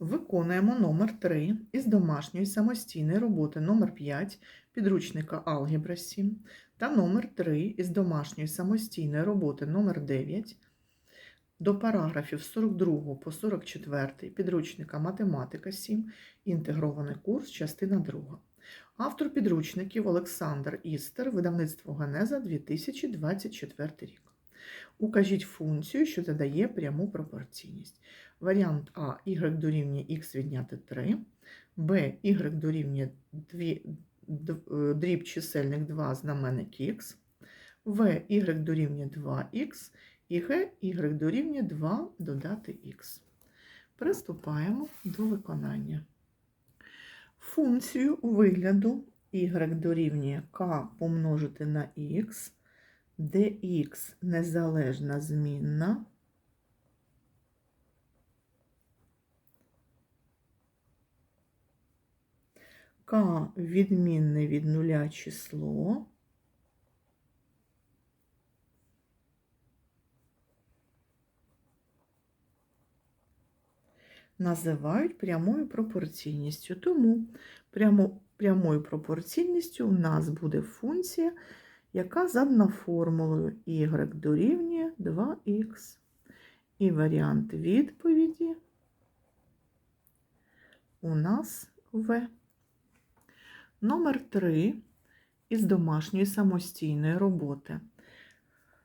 Виконуємо номер 3 із домашньої самостійної роботи номер 5 підручника Алгебра 7 та номер 3 із домашньої самостійної роботи номер 9 до параграфів 42 по 44 підручника Математика 7, інтегрований курс, частина 2. Автор підручників Олександр Істер, видавництво Генеза 2024 рік. Укажіть функцію, що задає пряму пропорційність. Варіант А y дорівнює х відняти 3, Б y дорівнює 2, дріб чисельник 2 знаменник х, В y дорівнює 2х і Г y дорівнює 2 додати х. Приступаємо до виконання. Функцію у вигляду y дорівнює k помножити на х, де х незалежна змінна, k відмінне від нуля число, називають прямою пропорційністю. Тому прямо, прямою пропорційністю у нас буде функція, яка задана формулою y дорівнює 2х. І варіант відповіді у нас В. Номер 3 із домашньої самостійної роботи.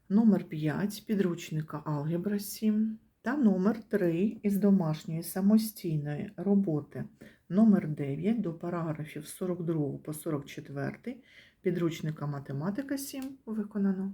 Номер 5 підручника Алгебра 7 та номер 3 із домашньої самостійної роботи. Номер 9 до параграфів з 42 по 44 підручника Математика 7 виконано.